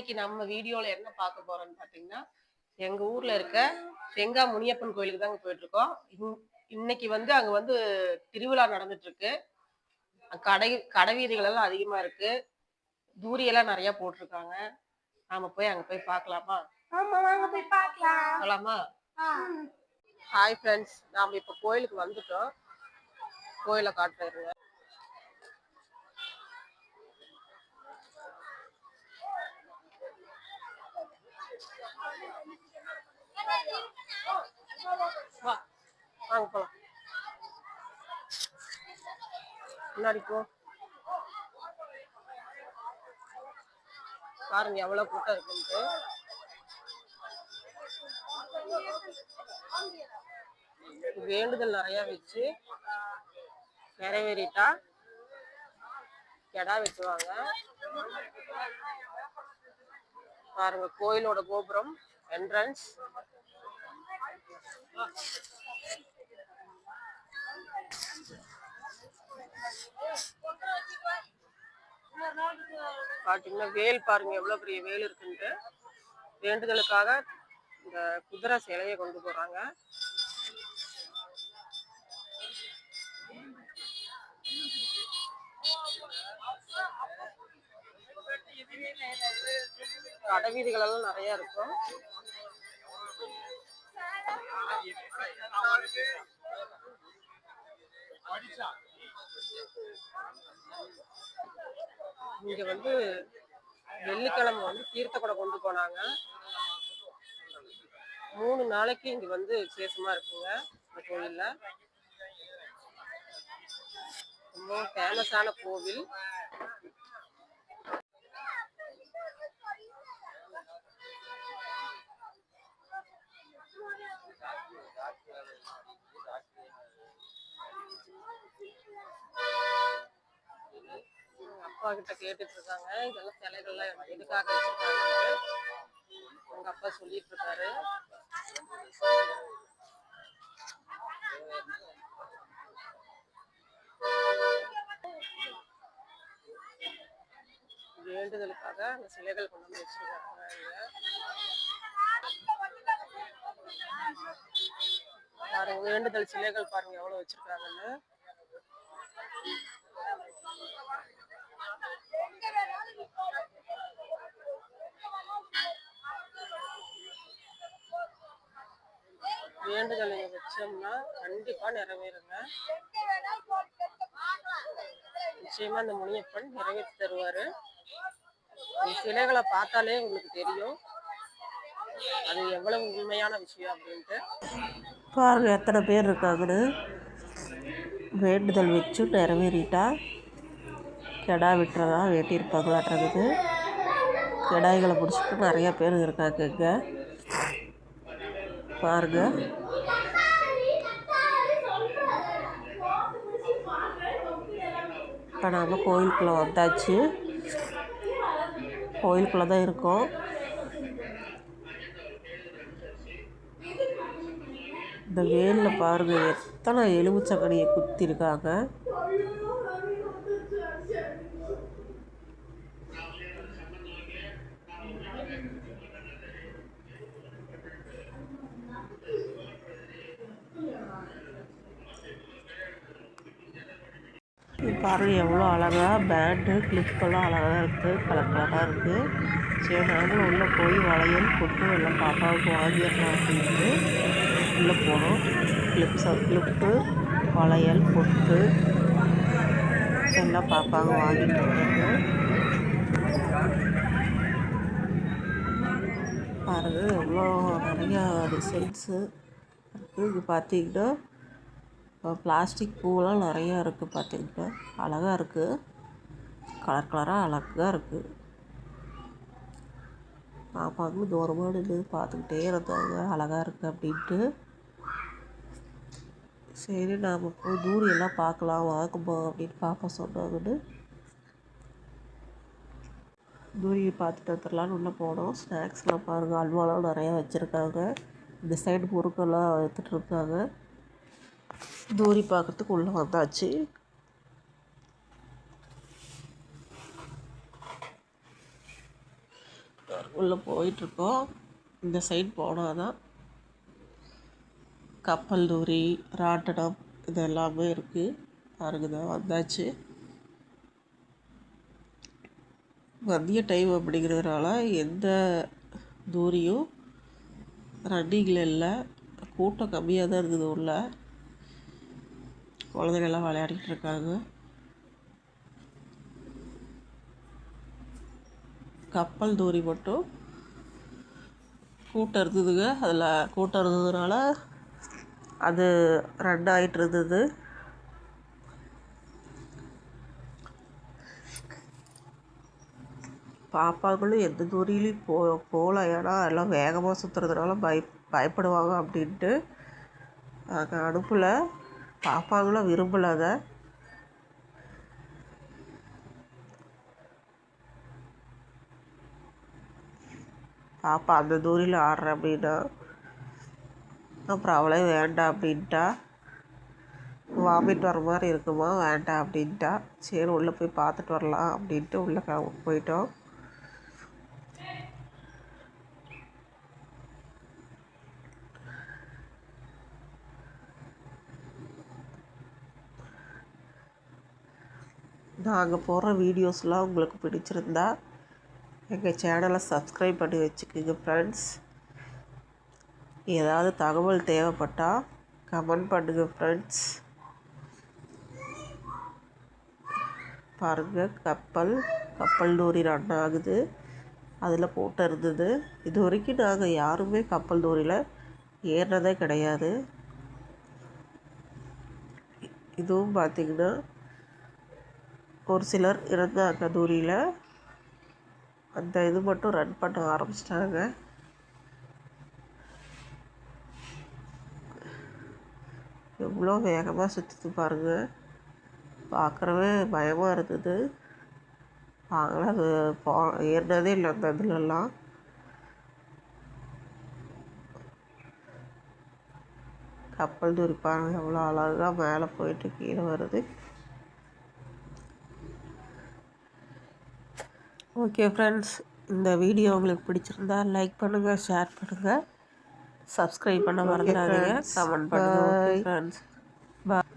இன்னைக்கு நம்ம வீடியோல என்ன பார்க்க போறோம்னு பாத்தீங்கன்னா எங்க ஊர்ல இருக்க செங்கா முனியப்பன் கோயிலுக்கு தாங்க போயிட்டு இருக்கோம் இன்- இன்னைக்கு வந்து அங்க வந்து திருவிழா நடந்துட்டு இருக்கு கடை கடை வீதிகள் எல்லாம் அதிகமா இருக்கு. தூரி எல்லாம் நிறைய போட்டிருக்காங்க. நாம போய் அங்க போய் பார்க்கலாமா? ஆ. ஹாய் ஃப்ரெண்ட்ஸ் நாம இப்ப கோயிலுக்கு வந்துட்டோம். கோயிலை காட்டுறேன் முன்னாடி போ பாருங்க எவ்வளவு கூட்டம் இருக்குன்ட்டு. வேண்டுதல் நிறைய வச்சு நிறைவேறிட்டா கெடா வெட்டுவாங்க. பாருங்க கோயிலோட கோபுரம் என்ட்ரன்ஸ் பாத்தீங்கன்னா வேல் பாருங்க எவ்வளவு பெரிய வேல் இருக்குன்ட்டு. வேண்டுதலுக்காக இந்த குதிரை சிலையை கொண்டு போறாங்க. கடை வீதிகள் எல்லாம் நிறைய இருக்கும். இங்க வந்து வெள்ளிக்கிழமை வந்து தீர்த்த கூட கொண்டு போனாங்க. மூணு நாளைக்கு இங்க வந்து விசேஷமா இருக்குங்க இந்த கோவில்ல ரொம்ப ஃபேமஸான கோவில். அப்பா கிட்ட கேட்டுட்டு இருக்காங்க இதெல்லாம் சிலைகள்லாம் எதுக்காக வச்சிருக்காங்க உங்க அப்பா சொல்லிட்டு இருக்காரு வேண்டுதலுக்காக அந்த சிலைகள் கொண்டு வந்து வச்சிருக்காங்க. பாருங்க வேண்டுதல் சிலைகள் பாருங்க எவ்வளவு வச்சிருக்காங்கன்னு. வேண்டுதலை வச்சோம்னா கண்டிப்பா நிறைவேறுங்க. நிச்சயமா அந்த முனியப்பன் நிறைவேற்றி தருவாரு. சிலைகளை பார்த்தாலே உங்களுக்கு தெரியும். அது எவ்வளவு உண்மையான விஷயம் அப்படின்ட்டு. பாருங்க எத்தனை பேர் இருக்காங்கன்னு. வேண்டுதல் வச்சு நிறைவேறிட்டா. கெடா விட்டுறதா வெட்டியிருப்பாங்களாட்டுறது கெடாய்களை பிடிச்சிட்டு நிறைய பேர் இருக்காங்க இங்கே பாருங்க. இப்போ நாம் கோயிலுக்குள்ளே வந்தாச்சு. கோயிலுக்குள்ளே தான் இருக்கோம். இந்த வேலில் பாருங்கள் எத்தனை எலுமிச்சக்கனியை குத்திருக்காங்க. இது பாருங்க எவ்வளோ அழகாக பேண்டு கிளிப்பெல்லாம் அழகாக இருக்குது கலர் கலராக இருக்குது சரி நாங்களும் உள்ளே போய் வளையல் பொட்டு எல்லாம் பாப்பாவுக்கு வாங்கிடலாம் அப்படின்ட்டு உள்ளே போனோம். கிளிப்ஸ் கிளிப்பு வளையல் பொட்டு எல்லாம் பாப்பாவுக்கு வாங்கிட்டு வந்தாங்க பாருங்கள் எவ்வளோ நிறையா டிசைன்ஸு இருக்குது இது பார்த்தீங்கன்னா பிளாஸ்டிக் பூவெல்லாம் நிறையா இருக்குது பார்த்தீங்கன்னா அழகாக இருக்குது கலர் கலராக அழகாக இருக்குது பாப்பா தூரமாக நின்று பார்த்துக்கிட்டே இருந்தாங்க. அழகாக இருக்குது அப்படின்ட்டு. சரி நாம் போய் தூரி எல்லாம் பார்க்கலாம். வாங்கம்மா அப்படின்னு பாப்பா சொன்னாங்கன்னு. தூரியை பார்த்துட்டு வந்துடலான்னு உள்ளே போனோம். ஸ்நாக்ஸ்லாம் பாருங்கள் அல்வாலாம் நிறையா வச்சுருக்காங்க. இந்த சைடு பொருட்கள்லாம் எடுத்துகிட்டு இருக்காங்க தூரி பார்க்கறதுக்கு உள்ளே வந்தாச்சு. உள்ளே போயிட்டுருக்கோம். இந்த சைட் போனால் தான் கப்பல் தூரி ராட்டனம் இது எல்லாமே இருக்குது பாருங்கதான் வந்தாச்சு. மதிய டைம் அப்படிங்கிறதுனால எந்த தூரியும் ரன்னிங்கில் இல்லை. கூட்டம் கம்மியாக தான் இருந்தது உள்ள. குழந்தைகள்லாம் விளையாடிட்டு இருக்காங்க கப்பல் தூரி மட்டும் கூட்டம் இருந்ததுங்க. அதில் கூட்டம் இருந்ததுனால அது ரன் ஆகிட்டு இருந்தது பாப்பாங்களும் எந்த தூரிலையும் போ போகல. ஏன்னா எல்லாம் வேகமாக சுற்றுறதுனால பய பயப்படுவாங்க அப்படின்ட்டு. நாங்கள் அனுப்பலை. பாப்பாங்களும் விரும்பலை அதை பாப்பா அந்த தூரியில் ஆடுற அப்படின்னா. அப்புறம் அவளே வேண்டாம் அப்படின்ட்டா. வாமிட் வர மாதிரி இருக்குமா? வேண்டாம் அப்படின்ட்டா. சரி உள்ளே போய் பார்த்துட்டு வரலாம் அப்படின்ட்டு உள்ளே க போயிட்டோம். நாங்கள் போடுற வீடியோஸ்லாம் உங்களுக்கு பிடிச்சிருந்தா எங்கள் சேனலை சப்ஸ்கிரைப் பண்ணி வச்சுக்கோங்க ஃப்ரெண்ட்ஸ் ஏதாவது தகவல் தேவைப்பட்டால் கமெண்ட் பண்ணுங்கள் ஃப்ரெண்ட்ஸ் பாருங்கள் கப்பல் கப்பல் டோரி ரன் ஆகுது. அதில் போட்டு இருந்தது. இது வரைக்கும் நாங்கள் யாருமே கப்பல் டோரியில் ஏறினதே கிடையாது. இதுவும் பார்த்திங்கன்னா ஒரு சிலர் இருந்தாங்க தூரியில் அந்த இது மட்டும் ரன் பண்ண ஆரம்பிச்சிட்டாங்க. எவ்வளோ வேகமாக சுற்றுது பாருங்கள் பார்க்குறவே பயமாக இருந்தது நாங்களாம் அது போ ஏறினதே இல்லை அந்த இதுலலாம். கப்பல் தூரி பாருங்கள் எவ்வளோ அழகாக மேலே போயிட்டு கீழே வருது. ஓகே ஃப்ரெண்ட்ஸ் இந்த வீடியோ உங்களுக்கு பிடிச்சிருந்தா லைக் பண்ணுங்கள் ஷேர் பண்ணுங்கள் சப்ஸ்கிரைப் பண்ண மறந்துடாதீங்க. கமெண்ட் பண்ணுங்கள் ஓகே ஃப்ரெண்ட்ஸ் பாய்